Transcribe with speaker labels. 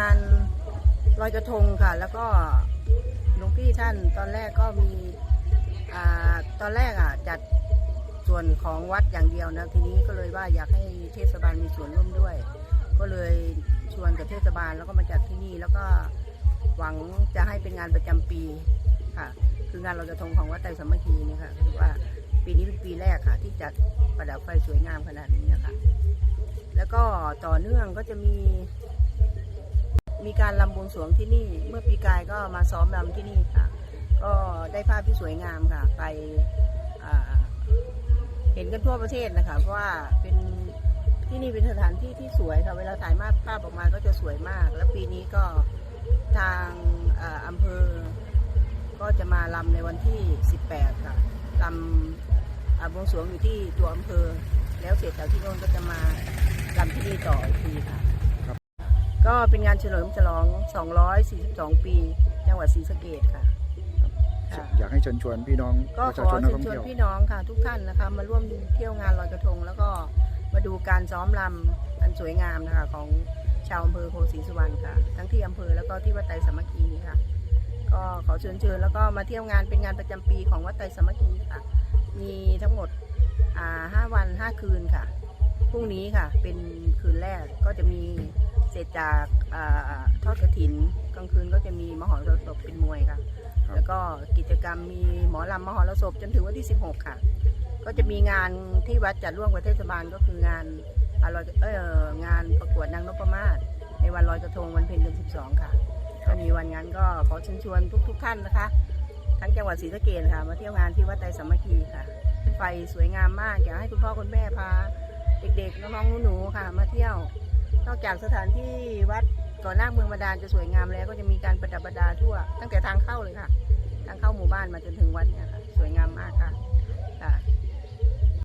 Speaker 1: งานลอยกระทงค่ะ แล้วก็หลวงพี่ท่านตอนแรกก็มีอตอนแรกอะจัดส่วนของวัดอย่างเดียวนะทีนี้ก็เลยว่าอยากให้เทศบาลมีส่วนร่วมด้วย ก็เลยชวนกับเทศบาลแล้วก็มาจัดที่นี่แล้วก็หวังจะให้เป็นงานประจำปีค่ะ คืองานลอยกระทงของวัดไตรสมัคคีนี่ค่ะคือว่าปีนี้เป็นปีแรกค่ะ ที่จัดประดับไฟสวยงามขนาดนี้นะคะแล้วก็ต่อเนื่องก็จะมี มีการลำบวงสรวงที่นี่ เมื่อปีกายก็มาซ้อมลำที่นี่ค่ะ ก็ได้ภาพที่สวยงามค่ะ ไปเห็นกันทั่วประเทศนะคะเพราะว่าเป็นที่นี่เป็นสถานที่ที่สวยค่ะ เวลาถ่ายภาพภาพออกมาก็จะสวยมาก แล้วปีนี้ก็ทางออำเภอ ก็จะมาลำในวันที่ 18 ค่ะลำบวงสรวงอยู่ที่ตัวอำเภอ แล้วเสร็จจากที่โน่นก็จะมาลำที่นี่ต่ออีกทีค่ะ ก็เป็นงานเฉลิมฉลอง 242 ปี จังหวัดศรีสะเกษค่ะ ค่ะ
Speaker 2: อยากให้เชิญชวนพี่น้อง
Speaker 1: ก็
Speaker 2: ประ
Speaker 1: ข
Speaker 2: ชา
Speaker 1: อ
Speaker 2: ชนนัก
Speaker 1: เชิญ
Speaker 2: ท่อง
Speaker 1: ชวน
Speaker 2: เที่ยว
Speaker 1: พี่น้องค่ะ ทุกท่านนะคะ มาร่วมเที่ยวงานลอยกระทง แล้วก็มาดูการซ้อมลำอันสวยงามนะคะ ของชาวอำเภอโพธิ์ศรีสุวรรณค่ะ ทั้งที่อำเภอแล้วก็ที่วัดไตรสามัคคีนี้ค่ะ ก็ขอเชิญเชิญแล้วก็มาเที่ยวงานเป็นงานประจำปีของวัดไตรสามัคคีค่ะ มีทั้งหมดอ่าห้าวันห้าคืนค่ะ พรุ่งนี้ค่ะ เป็นคืนแรกก็จะมี เสร็จจากอ่าทอดกระถินกลางคืนก็จะมีมหรสพเป็นมวยค่ะ
Speaker 2: ครับ
Speaker 1: แล้วก็กิจกรรมมีหมอลำมหรสพจนถึงวันที่ 16 ค่ะ ก็จะมีงานที่วัดจัดร่วมกับเทศบาลก็คืองานอร่อยเอองานประกวดนางนพมาศในวันลอยกระทงวันเพ็ญเดือน12 ค่ะก็มีวันงานก็ขอเชิญชวนทุก ๆ ท่านนะคะ ทั้งจังหวัดศรีสะเกษค่ะ มาเที่ยวงานที่วัดไตรสามัคคีค่ะ ไฟสวยงามมากอยากให้คุณพ่อคุณแม่พาเด็กๆน้องๆหนูๆค่ะ มาเที่ยว นอกจากสถานที่วัดก่อนหน้าเมืองบาดาลจะสวยงามแล้วก็จะมีการประดับประดาทั่ว ตั้งแต่ทางเข้าเลยค่ะ ทางเข้าหมู่บ้านมาจนถึงวัดเนี่ยค่ะ สวยงามมากค่ะค่ะ